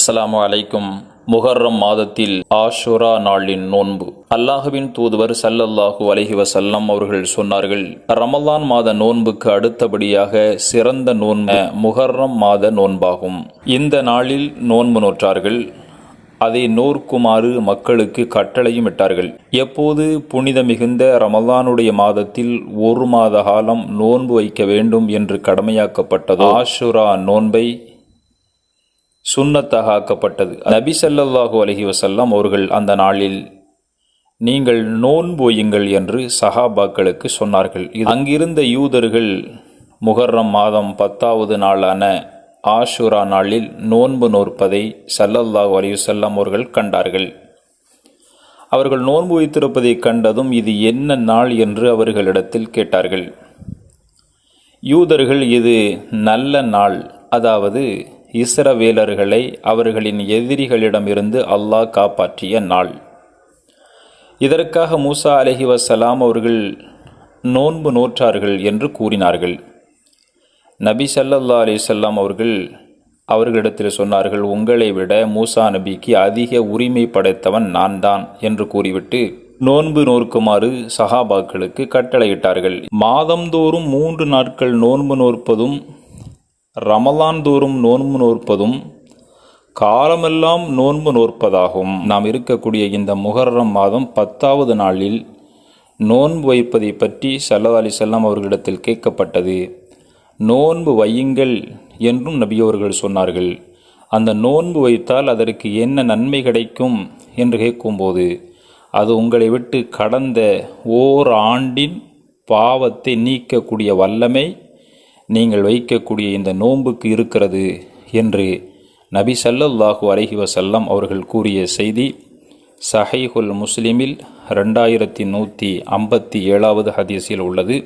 அஸ்லாம் வலைக்கும் முகர்ரம் மாதத்தில் ஆஷுரா நாளின் நோன்பு. அல்லாஹுவின் தூதுவர் சல்லல்லாஹு அலஹி வசல்லம் அவர்கள் சொன்னார்கள் ரமலான் மாத நோன்புக்கு அடுத்தபடியாக சிறந்த நோன்பு முகர்ரம் மாத நோன்பாகும். இந்த நாளில் நோன்பு நோற்றார்கள். அதை நோர்க்குமாறு மக்களுக்கு கட்டளையும் இட்டார்கள். எப்போது புனித மிகுந்த ரமலானுடைய மாதத்தில் ஒரு மாத காலம் நோன்பு வைக்க வேண்டும் என்று கடமையாக்கப்பட்டதோ ஆஷுரா நோன்பை சுண்ணத்தாக ஆக்கப்பட்டது. நபி ஸல்லல்லாஹு அலஹி வசல்லாம் அவர்கள் அந்த நாளில் நீங்கள் நோன்போயுங்கள் என்று சஹாபாக்களுக்கு சொன்னார்கள். இது அங்கிருந்த யூதர்கள் முகர்ரம் மாதம் பத்தாவது நாளான ஆஷுரா நாளில் நோன்பு நோற்பதை சல்லல்லாஹு அலிவசல்லாம் அவர்கள் கண்டார்கள். அவர்கள் நோன்பு வைத்திருப்பதை கண்டதும் இது என்ன நாள்? என்று அவர்களிடத்தில் கேட்டார்கள். யூதர்கள் இது நல்ல நாள். அதாவது இஸ்ரவேலர்களை அவர்களின் எதிரிகளிடமிருந்து அல்லாஹ் காப்பாற்றிய நாள். இதற்காக மூசா அலஹி வசலாம் அவர்கள் நோன்பு நோற்றார்கள் என்று கூறினார்கள். நபி சல்லல்லா அலிசல்லாம் அவர்கள் அவர்களிடத்தில் சொன்னார்கள் உங்களை விட மூசா நபிக்கு அதிக உரிமை படைத்தவன் நான் தான் என்று கூறிவிட்டு நோன்பு நோற்குமாறு சஹாபாக்களுக்கு கட்டளையிட்டார்கள். மாதந்தோறும் மூன்று நாட்கள் நோன்பு நோற்பதும் ரமலான் தோறும் நோன்பு நோற்பதும் காலமெல்லாம் நோன்பு நோற்பதாகும். நாம் இருக்கக்கூடிய இந்த முகர்ரம் மாதம் பத்தாவது நாளில் நோன்பு வைப்பதை பற்றி சல்லா அலி செல்லம் அவர்களிடத்தில் கேட்கப்பட்டது. நோன்பு வையுங்கள் என்றும் நபியவர்கள் சொன்னார்கள். அந்த நோன்பு வைத்தால் அதற்கு என்ன நன்மை கிடைக்கும் என்று கேட்கும்போது அது உங்களை விட்டு கடந்த ஓர் ஆண்டின் பாவத்தை நீக்கக்கூடிய வல்லமை நீங்கள் வைக்கக்கூடிய இந்த நோன்புக்கு இருக்கிறது என்று நபி சல்லல்லாஹு அலஹி வசல்லம் அவர்கள் கூறிய செய்தி சஹைஹுல் முஸ்லிமில் ரெண்டாயிரத்தி நூற்றி ஐம்பத்தி ஏழாவது ஹதீஸில் உள்ளது.